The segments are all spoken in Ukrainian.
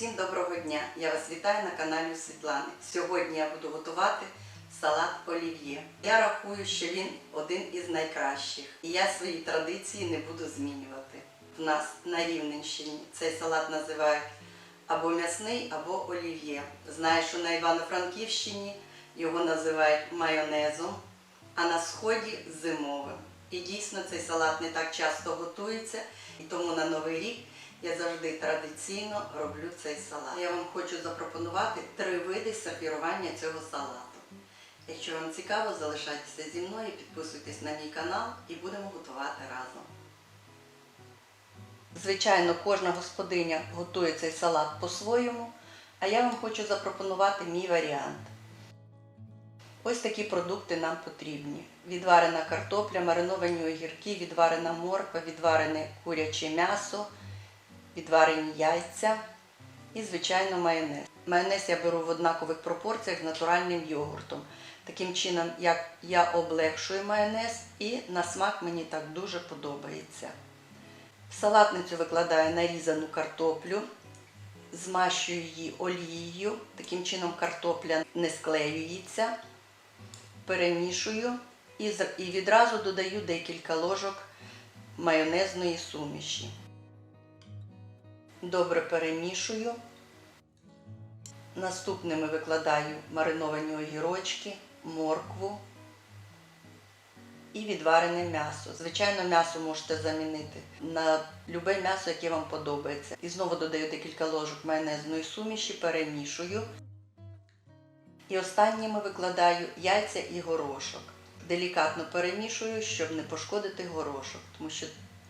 Усім доброго дня! Я вас вітаю на каналі Світлани. Сьогодні я буду готувати салат олів'є. Я рахую, що він один із найкращих. І я свої традиції не буду змінювати. В нас на Рівненщині цей салат називають або м'ясний, або олів'є. Знаю, що на Івано-Франківщині його називають майонезом, а на сході зимовим. І дійсно цей салат не так часто готується, і тому на Новий рік я завжди традиційно роблю цей салат. Я вам хочу запропонувати три види сервірування цього салату. Якщо вам цікаво, залишайтеся зі мною, підписуйтесь на мій канал і будемо готувати разом. Звичайно, кожна господиня готує цей салат по-своєму, а я вам хочу запропонувати мій варіант. Ось такі продукти нам потрібні: відварена картопля, мариновані огірки, відварена морква, відварене куряче м'ясо, відварені яйця і, звичайно, майонез. Майонез я беру в однакових пропорціях з натуральним йогуртом. Таким чином, як я облегшую майонез, і на смак мені так дуже подобається. В салатницю викладаю нарізану картоплю, змащую її олією, таким чином картопля не склеюється, перемішую і відразу додаю декілька ложок майонезної суміші. Добре перемішую. Наступними викладаю мариновані огірочки, моркву і відварене м'ясо. Звичайно, м'ясо можете замінити на любе м'ясо, яке вам подобається. І знову додаю декілька ложок майонезної суміші, перемішую. І останніми викладаю яйця і горошок. Делікатно перемішую, щоб не пошкодити горошок, тому що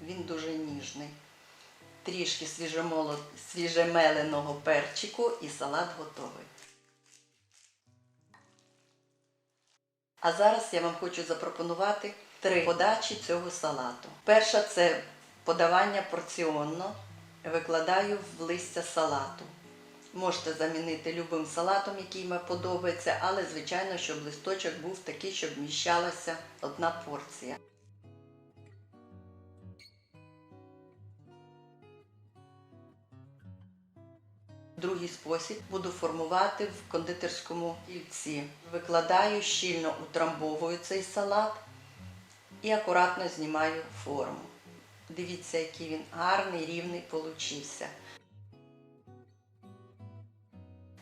він дуже ніжний. Трішки свіжемеленого перчику і салат готовий. А зараз я вам хочу запропонувати три подачі цього салату. Перша це подавання порціонно. Викладаю в листя салату. Можете замінити любим салатом, який вам подобається, але звичайно, щоб листочок був такий, щоб вміщалася одна порція. Другий спосіб буду формувати в кондитерському кільці. Викладаю, щільно утрамбовую цей салат і акуратно знімаю форму. Дивіться, який він гарний, рівний получився.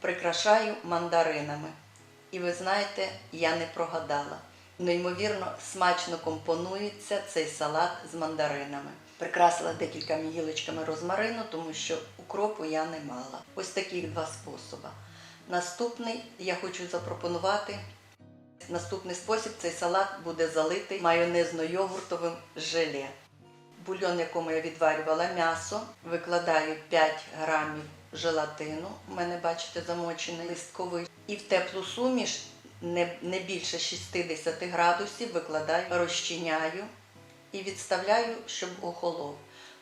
Прикрашаю мандаринами. І ви знаєте, я не прогадала. Неймовірно смачно компонується цей салат з мандаринами. Прикрасила декількома гілочками розмарину, тому що укропу я не мала. Ось таких два способи. Наступний я хочу запропонувати. Наступний спосіб цей салат буде залитий майонезно-йогуртовим желе. Бульйон, якому я відварювала м'ясо, викладаю 5 грамів желатину. У мене, бачите, замочений листковий. І в теплу суміш не, не більше 60 градусів викладаю, розчиняю і відставляю, щоб охолов.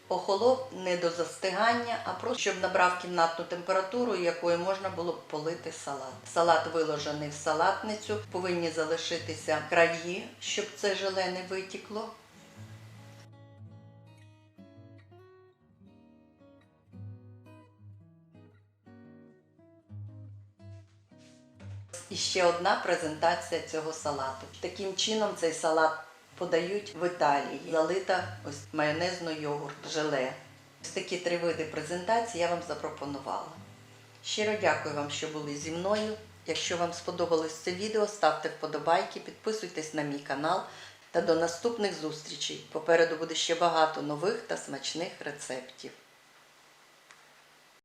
Охолов не до застигання, а просто щоб набрав кімнатну температуру, якою можна було б полити салат. Салат виложений в салатницю, повинні залишитися краї, щоб це желе не витікло. І ще одна презентація цього салату. Таким чином цей салат подають в Італії. Залита ось майонезно-йогурт, желе. Ось такі три види презентації я вам запропонувала. Щиро дякую вам, що були зі мною. Якщо вам сподобалось це відео, ставте вподобайки, підписуйтесь на мій канал та до наступних зустрічей. Попереду буде ще багато нових та смачних рецептів.